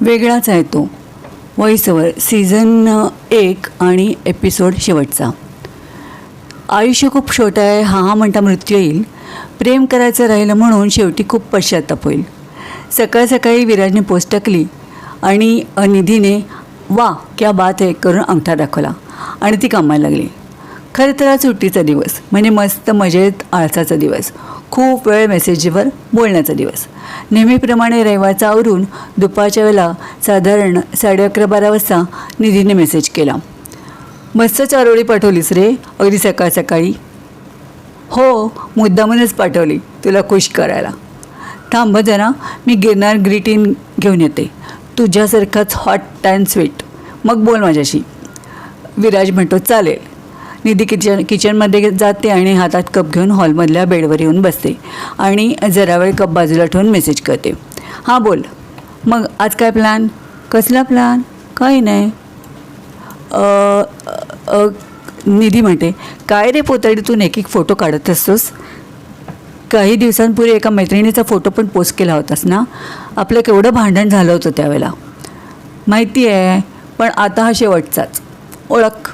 वेगळाच आहे तो. वॉइसवर सीझन एक आणि एपिसोड शेवटचा. आयुष्य खूप छोटं आहे हा हा म्हणता मृत्यू येईल. प्रेम करायचं राहिलं म्हणून शेवटी खूप पश्चाताप होईल. सकाळ सकाळी विराजने पोस्ट टाकली आणि निधीने वा क्या बात आहे करून अंगठा दाखवला आणि ती कामाला लागली. खरं तर आज सुट्टीचा दिवस म्हणजे मस्त मजेत आळसाचा दिवस. खूप वेळ मेसेजवर बोलण्याचा दिवस. नेहमीप्रमाणे रविवारचा आवरून दुपारच्या वेळेला साधारण साडे अकरा बारा वाजता निधीने मेसेज केला. मस्त चारोळी पाठवलीस रे अगदी सकाळ सकाळी. हो मुद्दामूनच पाठवली तुला खुश करायला. थांब जरा मी गिरनार ग्रीटिन घेऊन येते. तुझ्यासारखाच हॉट अँड स्वीट मग बोल माझ्याशी. विराज म्हणतो चालेल. निधी किचन किचनमध्ये जाते आणि हातात कप घेऊन हॉलमधल्या बेडवर येऊन बसते आणि जरा वेळ कप बाजूला ठेवून मेसेज करते. हां बोल. मग आज काय प्लॅन कसला प्लॅन काही नाही. निधी म्हणते काय रे पोतडीतून एक एक फोटो काढत असतोस? काही दिवसांपूर्वी एका मैत्रिणीचा फोटो पण पोस्ट केला होतास ना? आपलं केवढं भांडण झालं होतं त्यावेळेला. माहिती आहे पण आता हा शेवटचाच. ओळख.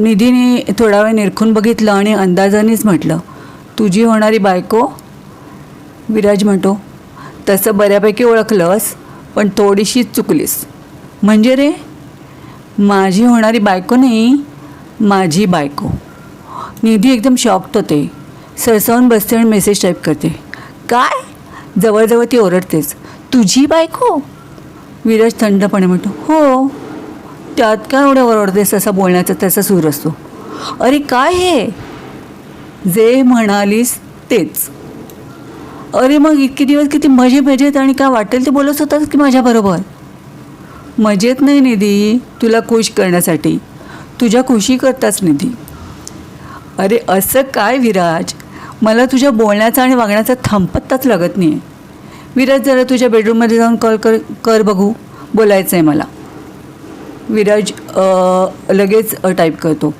निधीने थोडा वेळ निरखून बघितलं आणि अंदाजानेच म्हटलं तुझी होणारी बायको? विराज म्हणतो तसं बऱ्यापैकी ओळखलंस पण थोडीशीच चुकलीस. म्हणजे रे? माझी होणारी बायको नाही माझी बायको. निधी एकदम शॉक्ट होते. सरसावून बसते आणि मेसेज टाईप करते काय? जवळजवळ ती ओरडतेच. तुझी बायको? विराज थंडपणे म्हणतो हो. त्यात काय एवढं ओरडतेस असा बोलण्याचा त्याचा सूर असतो. अरे काय हे? जे म्हणालीस तेच. अरे मग इतके दिवस किती मजे मजेत आणि काय वाटेल ते बोलत होतास की माझ्याबरोबर मजेत नाही निधी तुला खुश करण्यासाठी. तुझ्या खुशी करताच निधी. अरे असं काय विराज? मला तुझ्या बोलण्याचा आणि वागण्याचा थांबत्ताच लागत नाही विराज जरा तुझ्या बेडरूममध्ये जाऊन कॉल कर कर बघू. बोलायचं आहे मला. विराज लगेच टाईप करतो.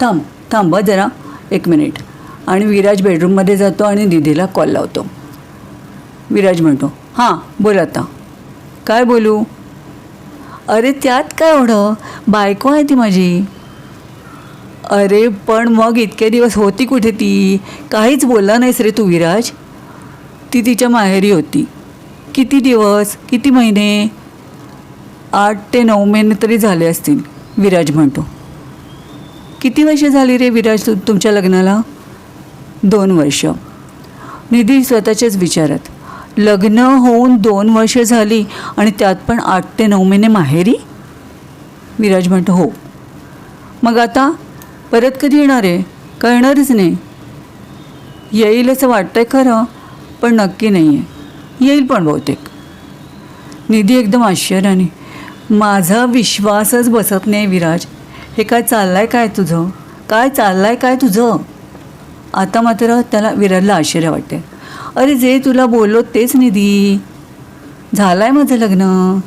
थांब थांब जरा. एक मिनिट आणि विराज बेडरूममध्ये जातो आणि दिदीला कॉल लावतो. विराज म्हणतो हां बोल आता. काय बोलू? अरे त्यात काय एवढं? बायको आहे ती माझी. अरे पण मग इतके दिवस होती कुठे ती? काहीच बोलला नाहीस रे तू विराज. ती तिच्या माहेरी होती. किती दिवस? किती महिने? आठ ते नऊ महिने तरी झाले असतील विराज म्हणतो. किती वर्ष झाली रे विराज तु तुमच्या लग्नाला? दोन वर्ष. निधी स्वतःच्याच विचारात. लग्न होऊन दोन वर्ष झाली आणि त्यात पण आठ ते नऊ महिने माहेरी? विराज म्हणतो हो. मग आता परत कधी येणार आहे? कळणारच नाही. येईल असं वाटतंय खरं पण नक्की नाही आहे येईल पण बहुतेक. निधी एकदम आश्चर्याने माझा विश्वासच बसत नाही विराज. हे काय चाललं आहे काय तुझं? काय चाललं आहे काय तुझं? आता मात्र त्याला विराजला आश्चर्य वाटते अरे जे तुला बोललो तेच निधी. झालंय माझं लग्न.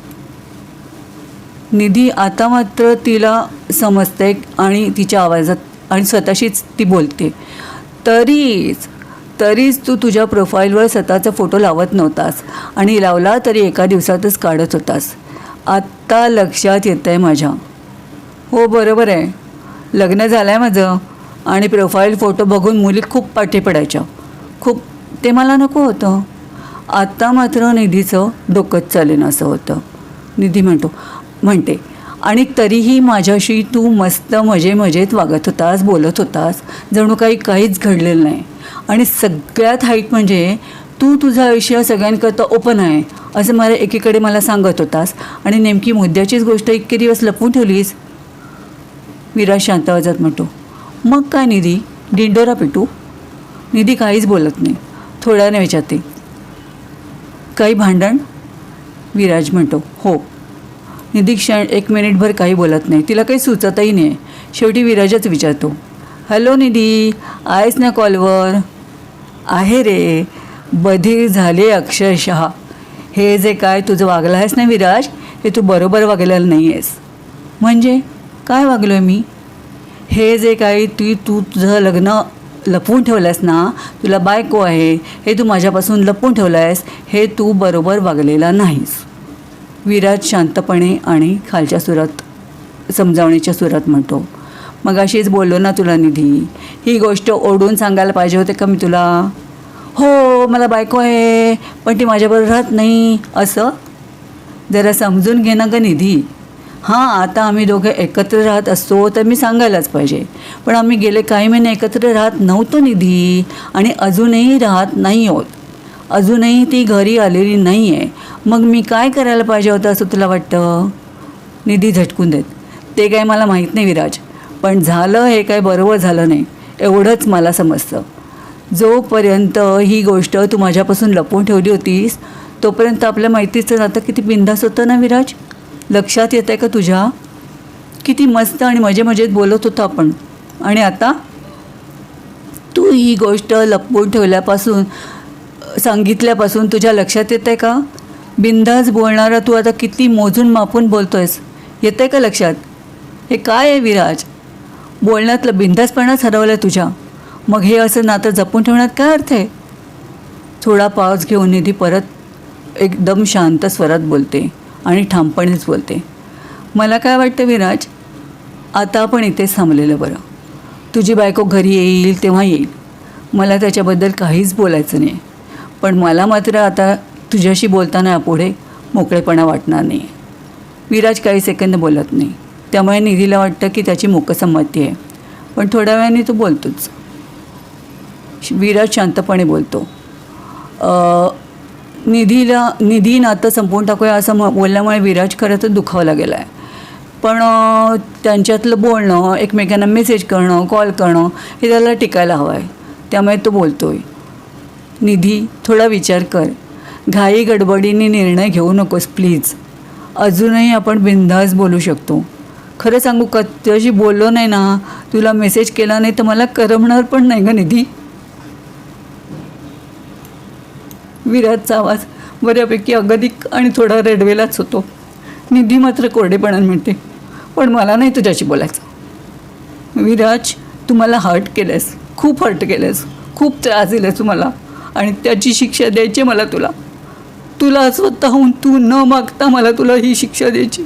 निधी आता मात्र तिला समजते आणि तिच्या आवाजात आणि स्वतःशीच ती बोलते. तरीच तरीच तू तुझ्या प्रोफाईलवर स्वतःचा फोटो लावत नव्हतास आणि लावला तरी एका दिवसातच काढत होतास. आत्ता लक्षात येतं आहे माझ्या. हो बरोबर आहे. लग्न झालं आहे माझं आणि प्रोफाईल फोटो बघून मुली खूप पाठी पडायच्या. खूप ते मला नको होतं. आत्ता मात्र निधीचं डोकंच चालेन असं होतं. निधी म्हणतो म्हणते. आणि तरीही माझ्याशी तू मस्त मजे मजेत वागत होतास बोलत होतास. जणू काही काहीच घडलेलं नाही. आणि सगळ्यात हाईट म्हणजे तू तुझं आयुष्य सगळ्यांकरता ओपन आहे. असं मला एकीकडे मला सांगत होतास. आणि नेमकी मुद्द्याचीच गोष्ट इतके दिवस लपवून ठेवलीस? विराज शांत आवाजात म्हणतो मग काय निधी? डिंडोरा पिटू? निधी काहीच बोलत नाही. थोड्याने विचारते. काही भांडण? विराज म्हणतो. हो. निधी क्षण एक मिनिटभर काही बोलत नाही. तिला काही सुचतही नाही. शेवटी विराजच विचारतो. हॅलो निधी आहेस ना कॉलवर? आहे रे. बधीर झाले अक्षरशः. हे जे काय तुझं वागलं आहेस ना विराज हे तू बरोबर वागलेलं नाही आहेस म्हणजे? काय वागलो आहे मी? हे जे काही तू तू तुझं लग्न लपवून ठेवलं आहेस ना तुला बायको आहे हे तू माझ्यापासून लपवून ठेवलं आहेस हे तू बरोबर वागलेला नाहीस. विराज शांतपणे आणि खालच्या सुरात समजावणीच्या सुरात म्हणतो मग अशीच बोललो ना तुला निधी. ही गोष्ट ओढून सांगायला पाहिजे होते का मी तुला? हो मला बायको आहे पण ती माझ्याबरोबर राहत नाही असं? जरा समजून घेणं का निधी. हां आता आम्ही दोघं एकत्र राहत असतो तर मी सांगायलाच पाहिजे. पण आम्ही गेले काही महिने एकत्र राहत नव्हतो निधी आणि अजूनही राहत नाही आहोत अजूनही ती घरी आलेली नाही आहे मग मी काय करायला पाहिजे होतं असं तुला वाटतं? निधी झटकून देत. ते काय मला माहीत नाही विराज. पण झालं हे काय बरोबर झालं नाही. एवढंच मला समजतं. जोपर्यंत ही गोष्ट तू माझ्यापासून लपवून ठेवली होतीस तोपर्यंत आपल्या माहितीचं नातं किती बिंदास होतं ना विराज? लक्षात येत आहे का तुझ्या? किती मस्त आणि मजे मजेत बोलत होतो आपण. आणि आता? तू ही गोष्ट लपवून ठेवल्यापासून सांगितल्यापासून तुझ्या लक्षात येत आहे का? बिंदास बोलणारा तू आता किती मोजून मापून बोलतो आहेस येतं आहे का लक्षात? हे काय आहे विराज? बोलण्यातलं बिंदासपणाच हरवलं आहे तुझ्या. मग हे असं नातं जपून ठेवण्यात काय अर्थ आहे? थोडा पाऊस घेऊन निधी परत एकदम शांत स्वरात बोलते आणि ठामपणेच बोलते. मला काय वाटतं विराज? आता आपण इथेच थांबलेलं बरं. तुझी बायको घरी येईल तेव्हा येईल. मला त्याच्याबद्दल काहीच बोलायचं नाही. पण मला मात्र आता तुझ्याशी बोलताना यापुढे मोकळेपणा वाटणार नाही. विराज काही सेकंद बोलत नाही. त्यामुळे निधीला वाटतं की त्याची मोकसंमती आहे. पण थोड्या वेळाने तो बोलतोच. विराज शांतपणे बोलतो. निधीला निधी नातं संपवून टाकूया असं म बोलल्यामुळे विराज खरं तर दुखावला गेला आहे पण त्यांच्यातलं बोलणं एकमेकांना मेसेज करणं कॉल करणं हे त्याला टिकायला हवं आहे त्यामुळे तो बोलतो आहे निधी थोडा विचार कर. घाई गडबडीने निर्णय घेऊ नकोस प्लीज अजूनही आपण बिंदास बोलू शकतो. खरं सांगू का तुझ्याशी बोललो नाही ना तुला मेसेज केला नाही तर मला करमणार पण नाही ग निधी. विराजचा आवाज बऱ्यापैकी अगदिक आणि थोडा रेडवेलाच होतो. निधी मात्र कोरडेपणाने म्हणते पण मला नाही तुझ्याशी बोलायचं. विराज तू मला हर्ट केलंस खूप हर्ट केलंस खूप त्रास दिलास तुम्हाला मला. आणि त्याची शिक्षा द्यायची आहे मला तुला. तुला स्वतःहून तू न मागता मला तुला ही शिक्षा द्यायची.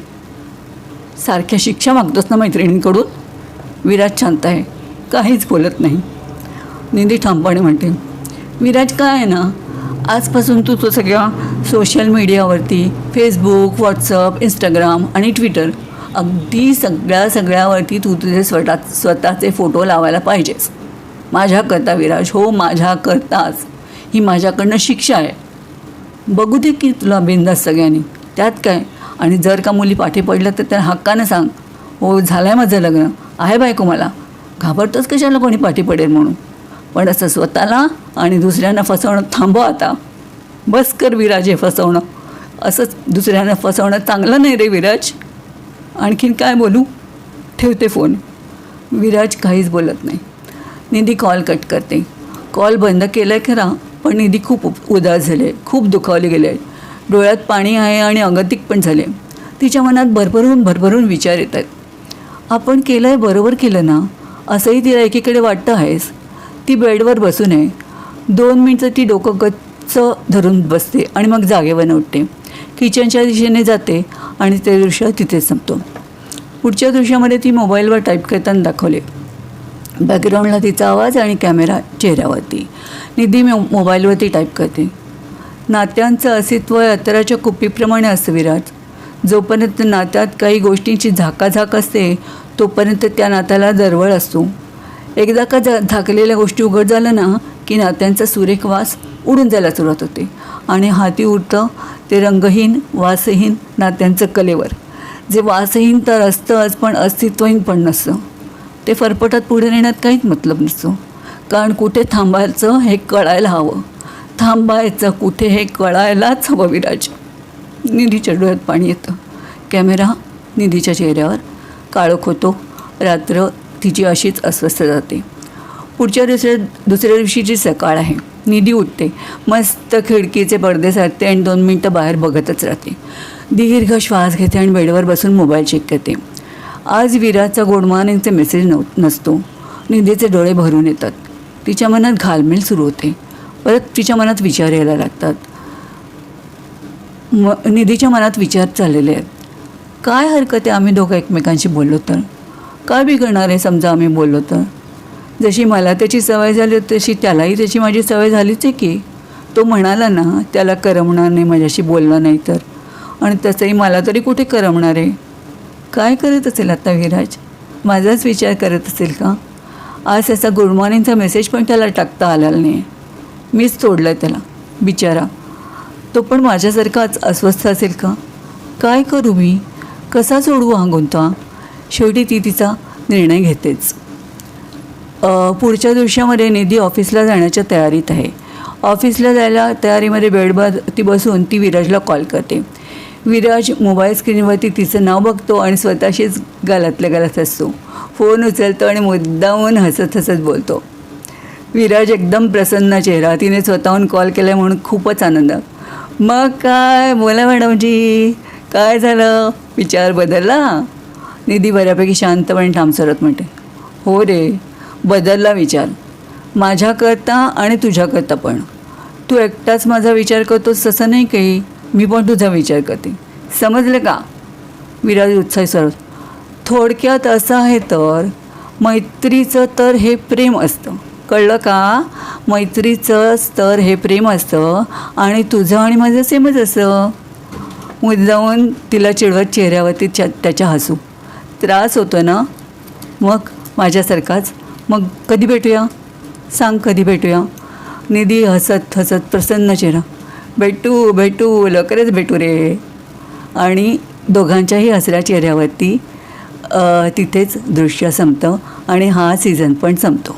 सारख्या शिक्षा मागतोस ना मैत्रिणींकडून? विराज शांत आहे. काहीच बोलत नाही. निधी ठामपणे म्हणते. विराज काय आहे ना? आजपासून तू तो सगळ्या सोशल मीडियावरती फेसबुक व्हॉट्सअप इंस्टाग्राम आणि ट्विटर अगदी सगळ्या सगळ्यावरती तू तुझे स्वतः स्वतःचे फोटो लावायला पाहिजेस. माझ्याकरता विराज हो माझ्याकरताच. ही माझ्याकडनं शिक्षा आहे. बघू दे की तुला बिंदास सगळ्यांनी. त्यात काय? आणि जर का मुली पाठी पडल्या तर त्या हक्कानं सांग. हो झालं आहे माझं लग्न. आहे बायको मला. घाबरतोच कशाला कोणी पाठी पडेल म्हणून? पण असं स्वतःला आणि दुसऱ्यांना फसवणं थांबव आता. बस कर विराज हे फसवणं. असंच दुसऱ्यांना फसवणं चांगलं नाही रे विराज. आणखीन काय बोलू? ठेवते फोन. विराज काहीच बोलत नाही. निधी कॉल कट करते. कॉल बंद केला आहे खरा पण निधी खूप उदास झाले. खूप दुखावले गेले. डोळ्यात पाणी आहे आणि अगतिक पण झाले. तिच्या मनात भरभरून भरभरून विचार येत आहेत. आपण केलं आहे बरोबर केलं ना? असंही तिला एकीकडे वाटतं आहेस. ती बेडवर बसू नये. दोन मिनटं ती डोकं गच्च धरून बसते आणि मग जागेवर उठते. किचनच्या दिशेने जाते आणि ते दृश्य तिथे संपतो. पुढच्या दृश्यामध्ये ती मोबाईलवर टाईप करताना दाखवले. बॅकग्राऊंडला तिचा आवाज आणि कॅमेरा चेहऱ्यावरती. निधी मो मोबाईलवरती टाईप करते. नात्यांचं अस्तित्व अत्तराच्या कुप्पीप्रमाणे असतं विराट. जोपर्यंत नात्यात काही गोष्टींची झाकाझाक असते तोपर्यंत त्या नात्याला दरवळ असतो. एकदा का ज झाकलेल्या गोष्टी उघड झालं ना की नात्यांचा सुरेख वास उडून जायला सुरुवात होते. आणि हाती उडतं ते रंगहीन वासहीन नात्यांचं कलेवर. जे वासहीन तर असतंच पण अस्तित्वहीन पण नसतं. ते फरफटत पुढे नेण्यात काहीच मतलब नसतो. कारण कुठे थांबायचं हे कळायला हवं. थांबायचं कुठे हे कळायलाच हवं विराज. निधीच्या डोळ्यात पाणी येतं. कॅमेरा निधीच्या चेहऱ्यावर. काळोख होतो. रात्र तिची अशीच अस्वस्थ जाते. पुढच्या दुसऱ्या दुसऱ्या दिवशीची सकाळ आहे निधी उठते. मस्त खिडकीचे पडदे सारते आणि दोन मिनटं बाहेर बघतच राहते. दीर्घ श्वास घेते आणि बेडवर बसून मोबाईल चेक करते. आज विराजचा गोडमानींचे मेसेज नव नसतो. निधीचे डोळे भरून येतात. तिच्या मनात घालमेल सुरू होते. परत तिच्या मनात विचार यायला लागतात. म निधीच्या मनात विचार चाललेले आहेत. काय हरकत आहे आम्ही दोघं एकमेकांशी बोललो तर? काय बिघडणार आहे? समजा आम्ही बोललो तर. जशी मला त्याची सवय झाली होती तशी त्यालाही त्याची माझी सवय झालीच आहे की. तो म्हणाला ना त्याला करमणार नाही माझ्याशी बोलला नाही तर. आणि तसंही मला तरी कुठे करमणार आहे? काय करत असेल आता विराज? माझाच विचार करत असेल का? आज त्याचा गुड मॉर्निंगचा मेसेज पण त्याला टाकता आलेला नाही. मीच तोडलं त्याला बिचारा. तो पण माझ्यासारखाच अस्वस्थ असेल का? काय करू मी? कसा सोडवू हा गुंता? शेवटी ती तिचा निर्णय घेतेच. पुढच्या दिवसामध्ये निधी ऑफिसला जाण्याच्या तयारीत आहे. ऑफिसला जायला तयारीमध्ये बेडवर ती बसून ती विराजला कॉल करते. विराज मोबाईल स्क्रीनवरती तिचं नाव बघतो आणि स्वतःशीच गालातल्या गालात असतो फोन उचलतो आणि मुद्दामून हसत हसत बोलतो. विराज एकदम प्रसन्न चेहरा. तिने स्वतःहून कॉल केला म्हणून खूपच आनंद. मग काय? बोला मॅडमजी. काय झालं? विचार बदलला? निधी बऱ्यापैकी शांतपणे ठामसरत म्हणते हो रे बदलला विचार. माझ्याकरता आणि तुझ्याकरता पण. तू एकटाच माझा विचार करतोस तसं नाही काही. मी पण तुझा विचार करते. समजलं का? विराज उत्साही सरळ. थोडक्यात असं आहे तर मैत्रीचं तर हे प्रेम असतं. कळलं का? मैत्रीचं तर हे प्रेम असतं आणि तुझं आणि माझं सेमच असं मुद्दावून तिला चिडवत चेहऱ्यावरती त्याच्या हसू. त्रास होतो ना मग माझ्यासारखाच. मग कधी भेटूया? सांग कधी भेटूया? निधी हसत हसत प्रसन्न चेहरा. भेटू भेटू लवकरच भेटू रे. आणि दोघांच्याही हसऱ्या चेहऱ्यावरती तिथेच दृश्य संपतं आणि हा सीझन पण संपतो.